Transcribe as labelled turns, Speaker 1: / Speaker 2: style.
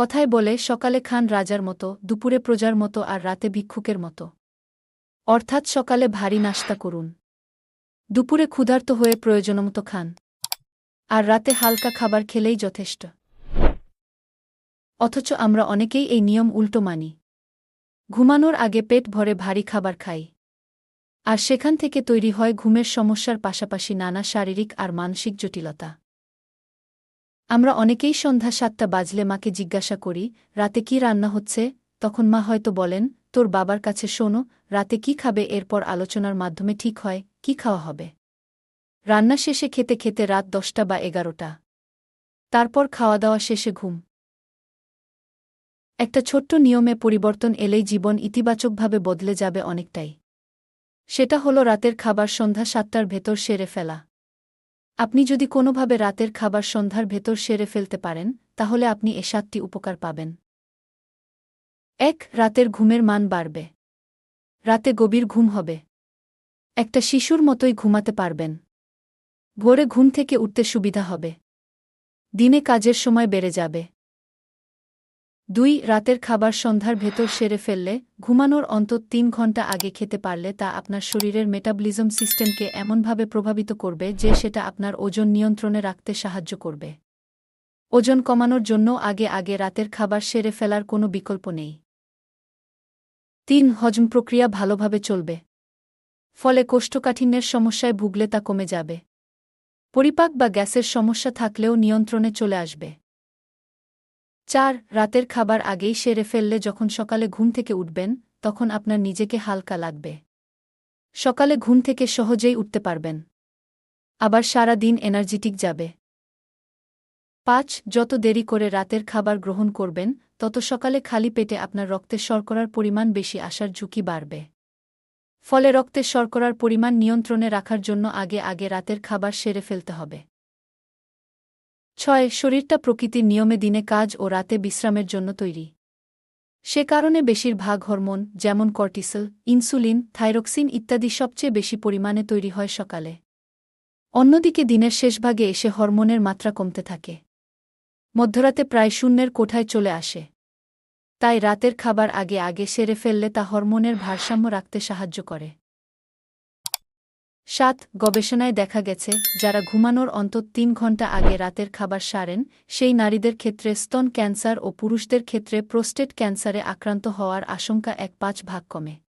Speaker 1: কথায় বলে, সকালে খান রাজার মতো, দুপুরে প্রজার মতো আর রাতে ভিক্ষুকের মতো। অর্থাৎ সকালে ভারী নাস্তা করুন। দুপুরে ক্ষুধার্ত হয়ে প্রয়োজনমতো খান। আর রাতে হালকা খাবার খেলেই যথেষ্ট। অথচ আমরা অনেকেই এই নিয়ম উল্টো মানি। ঘুমানোর আগে পেট ভরে ভারী খাবার খাই। আর সেখান থেকে তৈরি হয় ঘুমের সমস্যার পাশাপাশি নানা শারীরিক আর মানসিক জটিলতা। আমরা অনেকেই সন্ধ্যা সাতটা বাজলে মাকে জিজ্ঞাসা করি, রাতে কি রান্না হচ্ছে? তখন মা হয়তো বলেন, তোর বাবার কাছে শোনো, রাতে কি খাবে? এরপর আলোচনার মাধ্যমে ঠিক হয়, কি খাওয়া হবে? রান্না শেষে খেতে খেতে রাত দশটা বা এগারোটা। তারপর খাওয়া দাওয়া শেষে ঘুম। একটা ছোট্ট নিয়মে পরিবর্তন এলেই জীবন ইতিবাচকভাবে বদলে যাবে অনেকটাই। সেটা হলো রাতের খাবার সন্ধ্যা সাতটার ভেতর সেরে ফেলা। আপনি যদি কোনোভাবে রাতের খাবার সন্ধ্যার ভেতর সেরে ফেলতে পারেন, তাহলে আপনি এ সাতটি উপকার পাবেন। এক, রাতের ঘুমের মান বাড়বে। রাতে গভীর ঘুম হবে। একটা শিশুর মতোই ঘুমাতে পারবেন। ভোরে ঘুম থেকে উঠতে সুবিধা হবে। দিনে কাজের সময় বেড়ে যাবে। দুই রাতের খাবার সন্ধ্যার ভেতর সেরে ফেললে, ঘুমানোর অন্তত তিন ঘণ্টা আগে খেতে পারলে তা আপনার শরীরের মেটাবলিজম সিস্টেমকে এমনভাবে প্রভাবিত করবে যে সেটা আপনার ওজন নিয়ন্ত্রণে রাখতে সাহায্য করবে। ওজন কমানোর জন্য আগে আগে রাতের খাবার সেরে ফেলার কোনো বিকল্প নেই। তিন, হজম প্রক্রিয়া ভালোভাবে চলবে। ফলে কোষ্ঠকাঠিন্যের সমস্যায় ভুগলে তা কমে যাবে। পরিপাক বা গ্যাসের সমস্যা থাকলেও নিয়ন্ত্রণে চলে আসবে। চার, রাতের খাবার আগেই সেরে ফেললে যখন সকালে ঘুম থেকে উঠবেন, তখন আপনার নিজেকে হালকা লাগবে। সকালে ঘুম থেকে সহজেই উঠতে পারবেন। আবার সারা দিন এনার্জিটিক যাবে। পাঁচ, যত দেরি করে রাতের খাবার গ্রহণ করবেন, তত সকালে খালি পেটে আপনার রক্তের শর্করার পরিমাণ বেশি আসার ঝুঁকি বাড়বে। ফলে রক্তের শর্করার পরিমাণ নিয়ন্ত্রণে রাখার জন্য আগে আগে রাতের খাবার সেরে ফেলতে হবে। ছয়, শরীরটা প্রকৃতির নিয়মে দিনে কাজ ও রাতে বিশ্রামের জন্য তৈরি। সে কারণে বেশিরভাগ হরমোন, যেমন কর্টিসল, ইনসুলিন, থাইরক্সিন ইত্যাদি সবচেয়ে বেশি পরিমাণে তৈরি হয় সকালে। অন্যদিকে দিনের শেষভাগে এসে হরমোনের মাত্রা কমতে থাকে। মধ্যরাতে প্রায় শূন্যের কোঠায় চলে আসে। তাই রাতের খাবার আগে আগে সেরে ফেললে তা হরমোনের ভারসাম্য রাখতে সাহায্য করে। সাত গবেষণায় দেখা গেছে, যারা ঘুমানোর অন্তত তিন ঘণ্টা আগে রাতের খাবার সারেন, সেই নারীদের ক্ষেত্রে স্তন ক্যান্সার ও পুরুষদের ক্ষেত্রে প্রোস্টেট ক্যান্সারে আক্রান্ত হওয়ার আশঙ্কা এক পাঁচ ভাগ কমে।